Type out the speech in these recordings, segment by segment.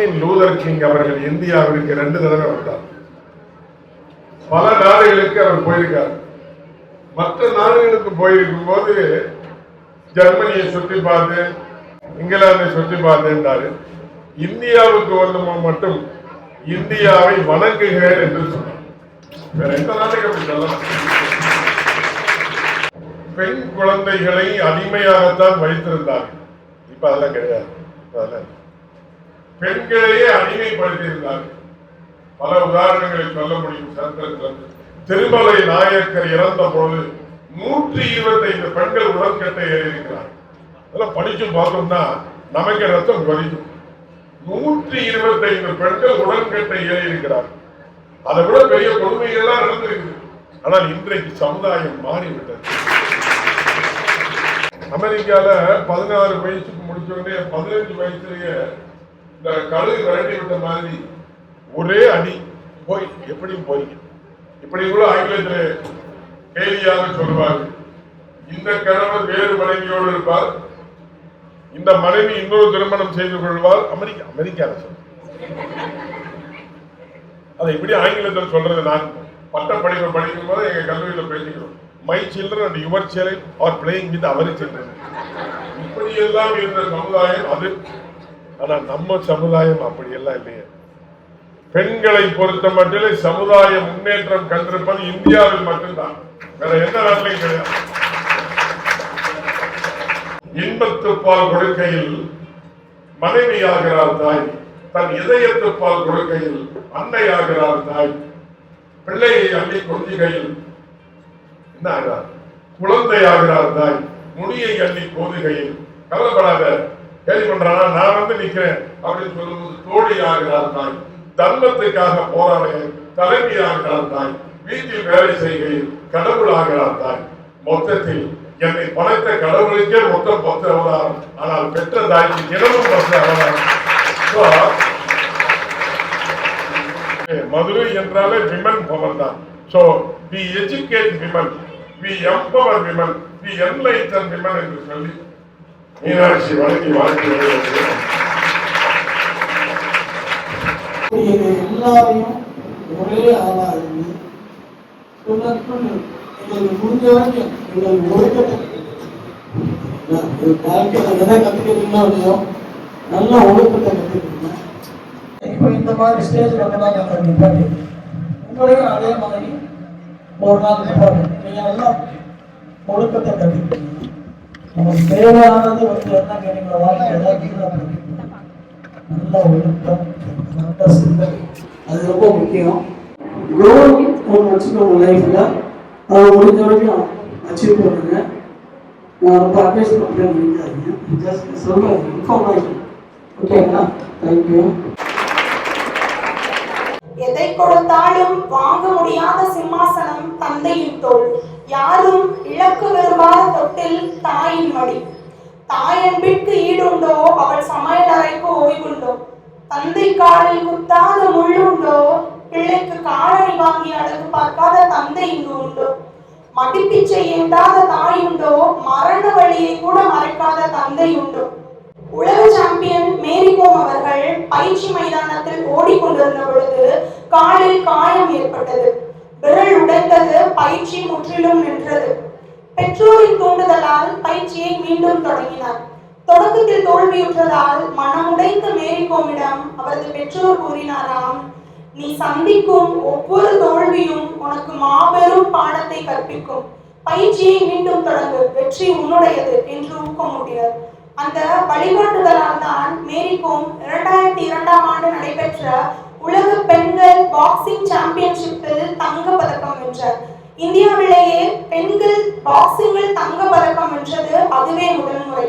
Martin Luther king அவர்கள் இந்தியாவிற்கு ரெண்டு தடவை வந்தார். பல நாடுகளுக்கு அவர் போயிருக்கார். மற்ற நாடுகளுக்கு போயிருக்கும் போது ஜெர்மனியை சுற்றி பார்த்தேன் இங்கிலாந்தை சுற்றி பார்த்தேன்டாரு இந்தியாவுக்கு வந்து மட்டும் இந்தியாவை வணங்குகிறேன் என்று சொன்னார். வேற எந்த நாட்டுக்கு அப்படி சொல்லலாம்? பெண் குழந்தைகளை அடிமையாகத்தான் வைத்திருந்தார்கள். இப்ப அதெல்லாம் கிடையாது. அதெல்லாம் பெண்களையே அடிமைப்படுத்தியிருந்தார்கள். பல உதாரணங்களை சொல்ல முடியும். சரித்திரத்தில் திருமலை நாயக்கர் இறந்த பொழுது நூற்றி இருபத்தைந்து பெண்கள் உடற்கட்டை ஏறியிருக்கிறார் அதெல்லாம் படிச்சு பார்த்தோம்னா நமக்கு ரத்தம் கொதிக்கும். நூற்றி இருபத்தைந்து பெண்கள் உடன்கட்டை ஏறியிருக்கிறார் அதை விட பெரிய கொடுமைகள்லாம் நடந்திருக்கு ஆனால் இன்றைக்கு சமுதாயம் மாறிவிட்டது. அமெரிக்கால பதினாறு வயசுக்கு முடிச்சோடனே பதினஞ்சு வயசுலயே இந்த கழுகு விரட்டி விட்ட மாதிரி ஒரே அடி. போய் எப்படியும் போய் இப்படி கூட ஆங்கிலத்தில் கேலியாக சொல்லுவார்கள். இந்த கணவர் வேறு மனைவியோடு இருப்பார். இந்த மனைவி இன்னொரு திருமணம் செய்து கொள்வார். அமெரிக்கா அமெரிக்கா அரசு அதை இப்படி ஆங்கிலத்தில் சொல்றது நான் பட்ட படிப்பு படிக்கும் போது எங்க கல்லூரியில பேசிக்கிறோம். My children and your children are playing with our children இப்படி எல்லாம் இருந்த சமுதாயம் அது ஆனா நம்ம சமுதாயம் அப்படியெல்லாம் இல்லையே. பெண்களை பொறுத்த மட்டிலே சமுதாய முன்னேற்றம் கண்டிருப்பது இந்தியாவில் மட்டும்தான். வேற எந்த நாட்டிலையும் கிடையாது. இன்பத்துப்பால் கொடுக்கையில் மனைவியாகிறார் தாய். தன் இதயத்துப்பால் கொடுக்கையில் அன்னையாகிறார் தாய். பிள்ளையை அள்ளி கொஞ்சுகையில் என்ன ஆகிறார்? குழந்தையாகிறார் தாய். முடியை அள்ளி கோதுகையில் கவலைப்படாத. ஹெல்ப் பண்றான்? நான் வந்து நிக்கிறேன். அப்படின்னு சொல்லும்போது தோழி ஆகிறார் தாய்? தர்மத்துக்காக போராட தலைவி ஆகிறார் தாய்? வீட்டில் வேலை செய்கையில் கடவுள் ஆகிறார் தாய். மொத்தத்தில் என்னை படைத்த கடவுளுக்கே மொத்தம் பத்து அவதாரம். ஆனால் பெற்ற தாய்க்கு தினமும் பத்து அவதாரம். மதுரை என்றாலே விமன் பவர் தான் so we educate women we empower women we enlighten women என்று சொல்லி மீனாட்சி வழங்கி வாழ்க்கை எல்லாரையும் ஒரே ஆளாக இருந்து சொன்னதுக்குள் எங்களுக்கு முடிஞ்ச வரைக்கும் எங்களுக்கு ஒழுக்கத்தை வாழ்க்கையில எதை கத்துக்கிறீங்களோ இல்லையோ நல்ல ஒழுக்கத்தை கத்துக்கிறீங்க இப்போ இந்த மாதிரி ஸ்டேஜ்ல வந்து நாங்கள் நிப்பாட்டி. உங்களையும் அதே மாதிரி ஒரு நாள் நிப்பாட்டு. நீங்க எல்லாம் ஒழுக்கத்தை நமக்கு தேவையானது வந்து என்ன கேட்டீங்களோ வாழ்க்கை நல்ல ஒழுக்கம் நல்ல சிந்தனை அது ரொம்ப முக்கியம். கோல் ஒன்று வச்சுக்கோங்க லைஃப்பில் அதை முடிஞ்ச வரைக்கும் அச்சீவ் பண்ணுங்க. நான் ரொம்ப அட்வைஸ் பண்ணுறேன் நினைக்காதீங்க ஜஸ்ட் சொல்கிறேன் இன்ஃபர்மேஷன் ஓகேங்களா தேங்க்யூ எதை கொடுத்தாலும் வாங்க முடியாத சிம்மாசனம் தந்தையின் தோல். யாரும் இழக்கு விரும்பாத தொட்டில் தாயின் மடி. தாயன்பிற்கு ஈடுண்டோ அவள் சமையல் அறைக்கு ஓய்வுண்டோ. தந்தை காலில் குத்தாத முள்ளுண்டோ பிள்ளைக்கு காலணி வாங்கி அழகு பார்க்காத தந்தை இங்கு உண்டோ. மடிப்பிச்சை ஏந்தாத தாயுண்டோ மரண வழியை கூட மறைக்காத தந்தை உண்டோ. உலக சாம்பியன் மேரிகோம் அவர்கள் பயிற்சி மைதானத்தில் ஓடிக்கொண்டிருந்த பொழுது காலில் காயம் ஏற்பட்டது. விரல் பயிற்சி முற்றிலும் நின்றது. பெற்றோரின் தூண்டுதலால் பயிற்சியை மீண்டும் தொடங்கினார். தொடக்கத்தில் தோல்வியுற்றதால் மனமுடைந்த மேரி கோமிடம் அவரது பெற்றோர் கூறினாராம் நீ சந்திக்கும் ஒவ்வொரு தோல்வியும் உனக்கு மாபெரும் பாடத்தை கற்பிக்கும். பயிற்சியை மீண்டும் தொடங்கு. வெற்றி உன்னுடையது என்று ஊக்கமூட்டினர் அந்த வழிகாட்டுதலால் தான் மேரிகோம் இரண்டாயிரத்தி இரண்டாம் ஆண்டு நடைபெற்ற உலக பெண்கள் பாக்ஸிங் சாம்பியன்ஷிப்பில் தங்க பதக்கம் வென்றார். இந்தியாவிலேயே பெண்கள் பாக்ஸிங்கில் தங்க பதக்கம் வென்றது அதுவே முதன்முறை.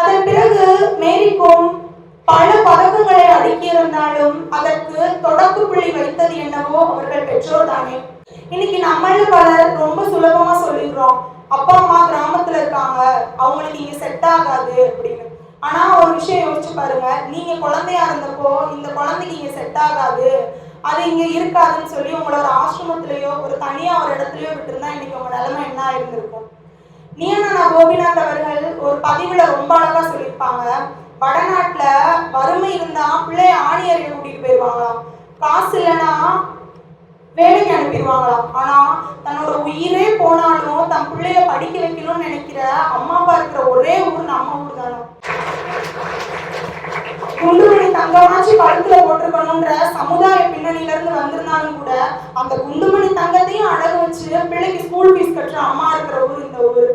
அதன் பிறகு மேரி கோம் பல பதக்கங்களை அடுக்கியிருந்தாலும் அதற்கு தொடக்க புள்ளி வைத்தது என்னவோ அவர்கள் பெற்றோர் தானே. இன்னைக்கு நம்மள பலர் ரொம்ப சுலபமா சொல்லிடுறோம். அப்பா அம்மா கிராமத்துல இருக்காங்க. அவங்களுக்கு இங்க செட் ஆகாது அப்படின்னு. ஆனா ஒரு விஷயம் யோசிச்சு பாருங்க. நீங்க குழந்தையா இருந்தப்போ இந்த குழந்தைக்கு இங்க செட் ஆகாது. அது இங்க இருக்காதுன்னு சொல்லி உங்களை ஒரு ஆசிரமத்திலயோ ஒரு தனியா ஒரு இடத்துலயோ விட்டுருந்தா இன்னைக்கு உங்க நிலைமை என்ன இருந்திருக்கும் நியமனா கோபிநாத் அவர்கள் ஒரு பதிவுல ரொம்ப அழகா சொல்லியிருப்பாங்க. வடநாட்டுல வறுமை இருந்தா பிள்ளைய ஆணியர்கள் கூட்டிட்டு போயிருவாங்களாம். காசு இல்லைன்னா வேலைக்கு அனுப்பிடுவாங்களாம். ஆனா தன்னோட உயிரே போனாலும் தன் பிள்ளைய படிக்க வைக்கணும்னு நினைக்கிற அம்மா அப்பா இருக்கிற ஒரே ஊர் நம்ம ஊர் தானே குண்டுமணி தங்கமாச்சு கழுத்துல போட்டிருக்கணும்ன்ற சமுதாய பின்னணியில இருந்து வந்திருந்தாலும் கூட அந்த குண்டுமணி தங்கத்தையும் அடகு வச்சு பிள்ளைக்கு ஸ்கூல் ஃபீஸ் கட்டுற அம்மா இருக்கிற ஊர் இந்த ஊர்.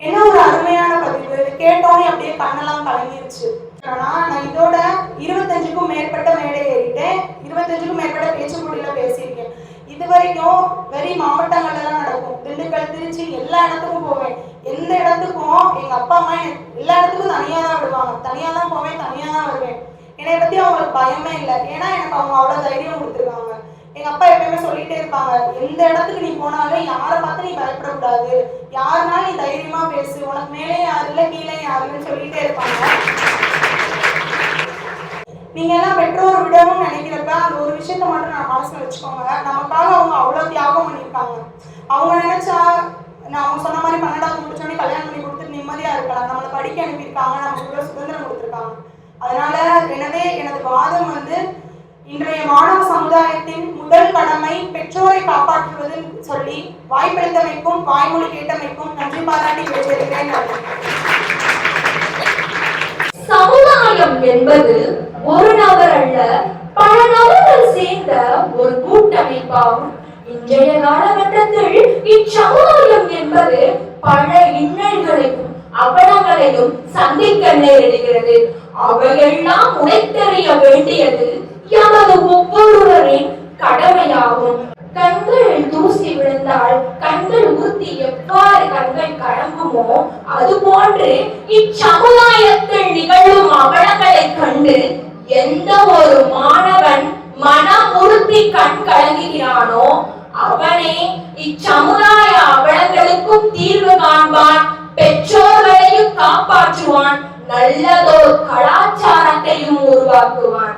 என்ன ஒரு அருமையான பதிவு. இதை கேட்டோன்னே அப்படியே கண்ணெல்லாம் கலங்கிருச்சு. ஆனா நான் இதோட இருபத்தஞ்சுக்கும் மேற்பட்ட மேடை ஏறிட்டேன். இருபத்தஞ்சுக்கும் மேற்பட்ட பேச்சு மொழியில பேசியிருக்கேன். இது வரைக்கும் வெறி மாவட்டங்கள்ல தான் நடக்கும். திண்டுக்கல் திருச்சி எல்லா இடத்துக்கும் போவேன். எந்த இடத்துக்கும் எங்க அப்பா அம்மா எல்லா இடத்துக்கும் தனியா தான் விடுவாங்க. தனியா தான் போவேன் தனியா தான் வருவேன். என்னை பத்தி அவங்களுக்கு பயமே இல்லை. ஏன்னா எனக்கு அவங்க அவ்வளவு தைரியம் கொடுத்துருக்காங்க. எங்க அப்பா எப்பயுமே சொல்லிட்டே இருப்பாங்க எந்த இடத்துக்கு நீ போனாலும் யாரை பார்த்து நீ பயப்படக்கூடாது. யாருனாலும் நீ தைரியமா பேசு. உனக்கு மேலே யாரு இல்லை கீழே யாருன்னு சொல்லிட்டே இருப்பாங்க. நீங்க எல்லாம் பெற்றோர் விடணும்னு நினைக்கிறப்ப அந்த ஒரு விஷயத்த மட்டும் நான் மனசுல வச்சுக்கோங்க. நமக்காக அவங்க அவ்வளவு தியாகம் பண்ணியிருக்காங்க. அவங்க நினைச்சா நான் அவங்க சொன்ன மாதிரி பன்னெண்டாவது முடிச்சோடனே கல்யாணம் பண்ணி கொடுத்துட்டு நிம்மதியா இருக்கலாம். நம்மளை படிக்க அனுப்பியிருக்காங்க. நமக்கு இவ்வளவு சுதந்திரம் கொடுத்துருக்காங்க. அதனால எனவே எனது வாதம் வந்து இன்றைய மாணவ சமுதாயத்தின் முதல் கடமை பெற்றோரை காப்பாற்றுவதுன்னு சொல்லி வாய்ப்பளித்தமைக்கும் வாய்மொழி கேட்டமைக்கும் நன்றி பாராட்டி விடைபெறுகிறேன். சமுதாயம் என்பது ஒரு நபர் அல்ல பல நபர்கள் சேர்ந்த ஒரு கூட்டமைப்பாகும். இன்றைய காலகட்டத்தில் இச்சமுதாயம் என்பது பல இன்னல்களையும் அவலங்களையும் சந்திக்க நேரிடுகிறது. அவையெல்லாம் உடைத்தறிய வேண்டியது எமது ஒவ்வொருவரின் கடமையாகும். கண்களில் தூசி விழுந்தால் கண்கள் ஊத்தி எவ்வாறு கண்கள் கலங்குமோ அதுபோன்று இச்சமுதாயத்தில் நிகழும் அவலங்களைக் கண்டு எந்த ஒரு மாணவன் மனம் உறுத்தி கண் கலங்குகிறானோ அவனே இச்சமுதாய அவலங்களுக்கும் தீர்வு காண்பான் பெற்றோர்களையும் காப்பாற்றுவான் நல்லதோர் கலாச்சாரத்தையும் உருவாக்குவான்.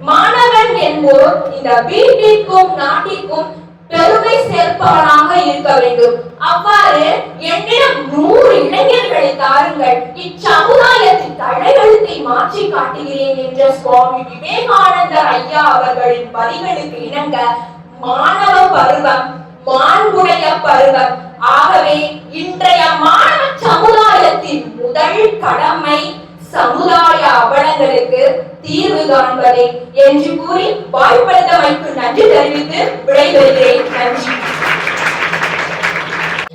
மாணவன் என்போர் இந்த வீட்டிற்கும் நாட்டிற்கும் பெருமை சேர்ப்பவனாக இருக்க வேண்டும். அவ்வாறு என்னிடம் நூறு இளைஞர்களை தாருங்கள். இச்சமுதாயத்தின் தலையெழுத்தை மாற்றி காட்டுகிறேன் என்ற சுவாமி விவேகானந்தர் ஐயா அவர்களின் வரிகளுக்கு இணங்க மாணவ பருவம் மாண்புடைய பருவம். ஆகவே இன்றைய மாணவ சமுதாயத்தின் முதல் கடமை சமுதாய அவலங்களுக்கு தீர்வு காண்பதே என்று கூறி வாய்ப்பளித்தமைக்கு நன்றி தெரிவித்து விடைபெறுகிறேன். நன்றி.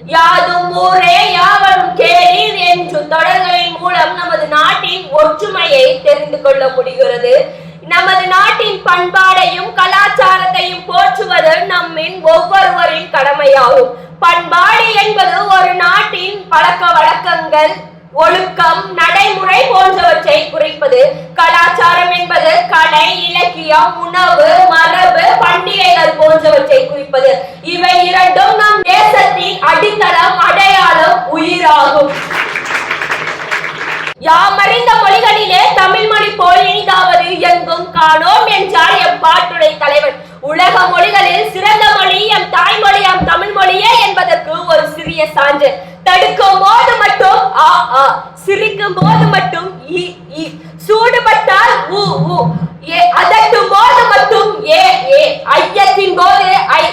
யாதும் ஊரே யாவரும் கேளீர் என்று தொடர்களின் மூலம் நமது நாட்டின் ஒற்றுமையை தெரிந்து கொள்ள முடிகிறது. நமது நாட்டின் பண்பாடையும் கலாச்சாரத்தையும் போற்றுவது நம்மின் ஒவ்வொருவரின் கடமையாகும். பண்பாடு என்பது ஒரு நாட்டின் பழக்க வழக்கங்கள் ஒழுக்கம் நடைமுறை போன்றவற்றை குறிப்பது கலாச்சாரம் என்பது கலை இலக்கியம் உணவு மரபு பண்டிகைகள் போன்றவற்றை குறிப்பது. இவை இரண்டும் நம் தேசத்தின் அடித்தளம் அடையாளம் உயிராகும். யாமறிந்த மொழிகளிலே தமிழ் மொழி போல் இனிதாவது எங்கும் காணோம் என்றார் எம் பாட்டுடை தலைவன் உலக மொழிகளில் சிறந்த மொழி எம் தாய்மொழி எம் தமிழ் மொழியே என்பதற்கு ஒரு சிறிய சான்று. தடுக்கும் போது மட்டும் ஆ ஆ. சிரிக்கும் போது மட்டும் இ இ. சூடுபட்டால் உ உ. ஏ அதட்டும் போது மட்டும் ஏ ஏ. ஐயத்தின் போது ஐ.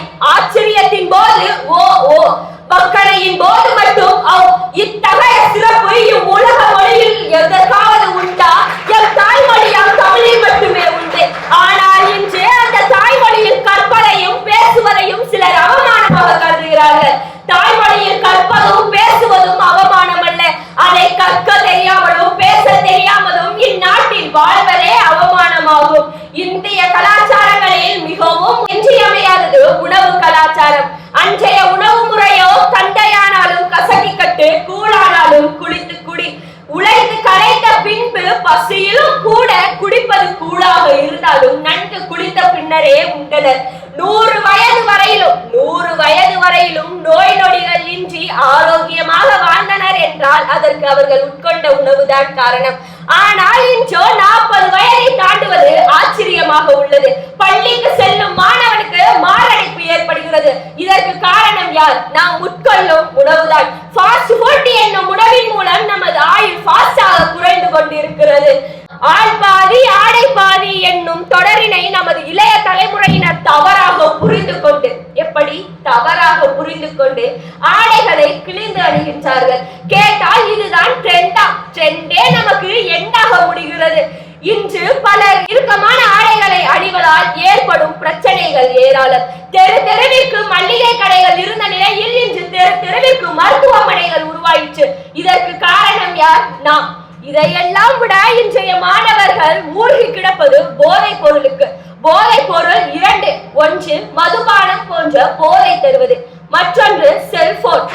மன்னரே உண்டனர். நூறு வயது வரையிலும் நூறு வயது வரையிலும் நோய் நொடிகள் இன்றி ஆரோக்கியமாக வாழ்ந்தனர் என்றால் அதற்கு அவர்கள் உட்கொண்ட உணவுதான் காரணம். ஆனால் இன்றோ நாற்பது வயதை தாண்டுவது ஆச்சரியமாக உள்ளது. பள்ளிக்கு செல்லும் மாணவனுக்கு மாரடைப்பு ஏற்படுகிறது. இதற்கு காரணம் யார்? நாம் உட்கொள்ளும் உணவுதான். ஃபாஸ்ட் ஃபுட் என்னும் உணவின் மூலம் நமது ஆயுள் ஃபாஸ்டாக குறைந்து கொண்டிருக்கிறது. ஆள் பாதி ஆடை பாதி என்னும் தொடரினை நமது இளைய தலைமுறையினர் தவறாக புரிந்து கொண்டு எப்படி? தவறாக புரிந்து கொண்டு ஆடைகளை கிழிந்து அணிகின்றார்கள். கேட்டால் இதுதான் ட்ரெண்டா ட்ரெண்டே நமக்கு எண்டாக முடிகிறது. இன்று பலர் இறுக்கமான ஆடைகளை அணிவதால் ஏற்படும் பிரச்சனைகள் ஏராளம். தெரு தெருவிற்கு மல்லிகை கடைகள் இருந்த நிலையில் இன்று தெரு தெருவிற்கு மருத்துவமனைகள் உருவாயிற்று. இதற்கு காரணம் யார்? நாம். இதையெல்லாம் விட இன்றைய மாணவர்கள் மூழ்கி கிடப்பது போதைப் பொருளுக்கு. போதைப் பொருள் இரண்டு. ஒன்று மதுபானம் போன்ற போதை தருவது. மற்றொன்று செல்போன்.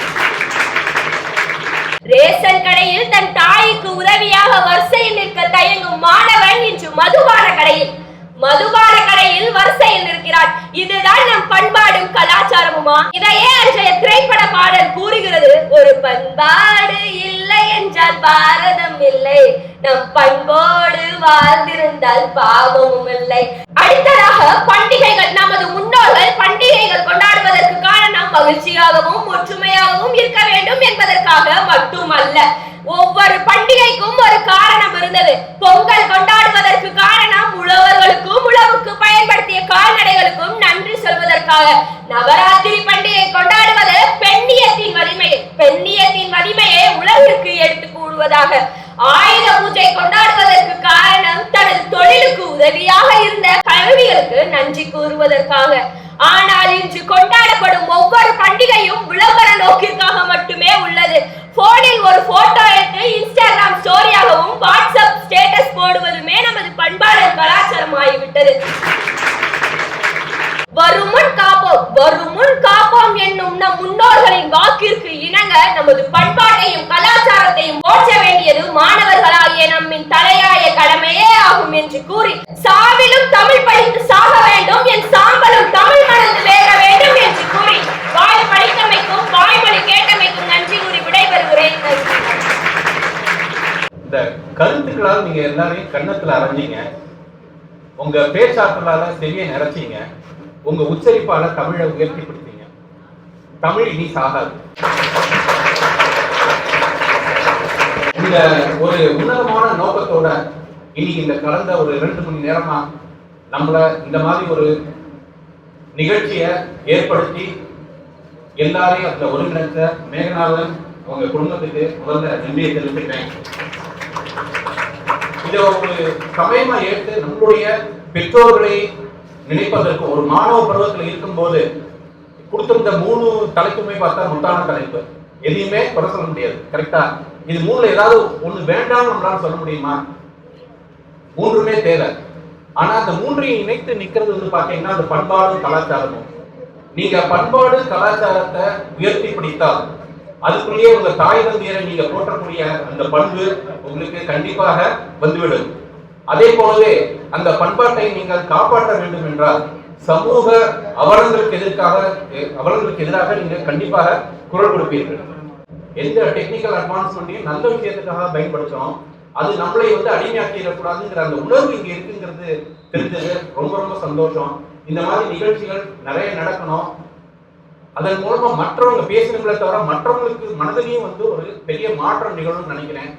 ரேஷன் கடையில் தன் தாய்க்கு உதவியாக வரிசையில் நிற்க தயங்கும் மாணவன் இன்று மதுபான கடையில். மதுபான கடையில் வரிசையில் இருக்கிறார் இதுதான் நம் பண்பாடும் கலாச்சாரமுமா? இதையே அன்றைய திரைப்பட பாடல் கூறுகிறது. ஒரு பண்பாடு இல்லை என்றால் பாரதம் இல்லை. நம் பண்போடு வாழ்ந்திருந்தால் பாவமும் இல்லை. அடுத்ததாக பண்டிகைகள். நமது முன்னோர்கள் பண்டிகைகள் கொண்டாடுவதற்கு காரணம் மகிழ்ச்சியாகவும் ஒற்றுமையாகவும் இருக்க வேண்டும் என்பதற்காக மட்டுமல்ல ஒவ்வொரு பண்டிகைக்கும் ஒரு காரணம் இருந்தது. பொங்கல் கொண்டாடுவதற்கு காரணம் உழவர்களுக்கும் உழவுக்கு பயன்படுத்திய கால்நடைகளுக்கும் நன்றி சொல்வதற்காக. நவராத்திரி பண்டிகை கொண்டாடுவது பெண்ணியத்தின் வலிமை பெண்ணியத்தின் வலிமையை உலகிற்கு எடுத்து கூறுவதாக. ஆயுத பூஜை கொண்டாடுவதற்கு காரணம் தனது தொழிலுக்கு உதவியாக இருந்த கல்விகளுக்கு நன்றி கூறுவதற்காக. ஆனால் இன்று கொண்டாடப்படும் ஒவ்வொரு பண்டிகையும் விளம்பர நோக்கிற்காக மட்டுமே உள்ளது போனில் ஒரு போட்டோ எடுத்து இன்ஸ்டாகிராம் ஸ்டோரியாகவும் வாட்ஸ்அப் ஸ்டேட்டஸ் போடுவதுமே நமது பண்பாடு கலாச்சாரம் ஆகிவிட்டது வருமுன் காப்போம் வருமுன் காப்போம் என்னும் நம் முன்னோர்களின் வாக்கிற்கு இணங்க நமது பண்பாட்டையும் கலாச்சாரத்தையும் போற்ற வேண்டியது மாணவர்களாகிய நம்மின் தலையாய கடமையே ஆகும் என்று கூறி சாவிலும் தமிழ் படித்து சாக வேண்டும் என் சாம்பலும் தமிழ் மணந்து வேக வேண்டும் என்று கூறி வாய் படித்தமைக்கும் வாய்மொழி கேட்டமைக்கும் நன்றி கூறி விடைபெறுகிறேன் நன்றி இந்த கருத்துக்களால் நீங்க எல்லாரையும் கன்னத்துல அரைஞ்சீங்க. உங்க பேச்சாற்றலால செவியை நிறைச்சீங்க உங்க உச்சரிப்பால தமிழை உயர்த்தி பிடித்தீங்க தமிழ் இனி சாகாது. இந்த ஒரு உன்னதமான நோக்கத்தோட இனி இந்த கடந்த ஒரு இரண்டு மணி நேரமா நம்மள இந்த மாதிரி ஒரு நிகழ்ச்சியை ஏற்படுத்தி எல்லாரையும் அந்த ஒருங்கிணைத்த மேகநாதன் அவங்க குடும்பத்துக்கு முதல்ல நன்றியை தெரிவிக்கிறேன் இதை ஒரு சமயமா ஏற்று நம்மளுடைய பெற்றோர்களை நினைப்பதற்கு ஒரு மாணவ பருவத்தில் இருக்கும்போது கொடுத்திருந்த மூணு தலைப்புமே பார்த்தா முட்டான தலைப்பு. எதையுமே குறை சொல்ல முடியாது. கரெக்டா இது மூணுல ஏதாவது ஒண்ணு வேண்டாம்னு நம்மளால சொல்ல முடியுமா? மூன்றுமே தேவை. ஆனா அந்த மூன்றையும் இணைத்து நிக்கிறது வந்து பாத்தீங்கன்னா அந்த பண்பாடும் கலாச்சாரமும். நீங்க பண்பாடு கலாச்சாரத்தை உயர்த்தி பிடித்தால் அதுக்குள்ளேயே உங்க தாய் தந்தையரை நீங்க போற்றக்கூடிய அந்த பண்பு உங்களுக்கு கண்டிப்பாக வந்துவிடும். அதே போலவே அந்த பண்பாட்டை நீங்கள் காப்பாற்ற வேண்டும் என்றால் சமூக அவலங்களுக்கு எதிர்க்காக அவலங்களுக்கு எதிராக நீங்கள் கண்டிப்பாக குரல் கொடுப்பீர்கள். எந்த டெக்னிக்கல் அட்வான்ஸ்மெண்ட்டையும் நல்ல விஷயத்துக்காக பயன்படுத்துறோம் அது நம்மளை வந்து அடிமையாக்கிடக்கூடாதுங்கிற அந்த உணர்வு இங்க இருக்குங்கிறது தெரிஞ்சது. ரொம்ப ரொம்ப சந்தோஷம். இந்த மாதிரி நிகழ்ச்சிகள் நிறைய நடக்கணும். அதன் மூலமா மற்றவங்க பேசணுங்களே தவிர மற்றவங்களுக்கு மனதிலையும் வந்து ஒரு பெரிய மாற்றம் நிகழும்னு நினைக்கிறேன்.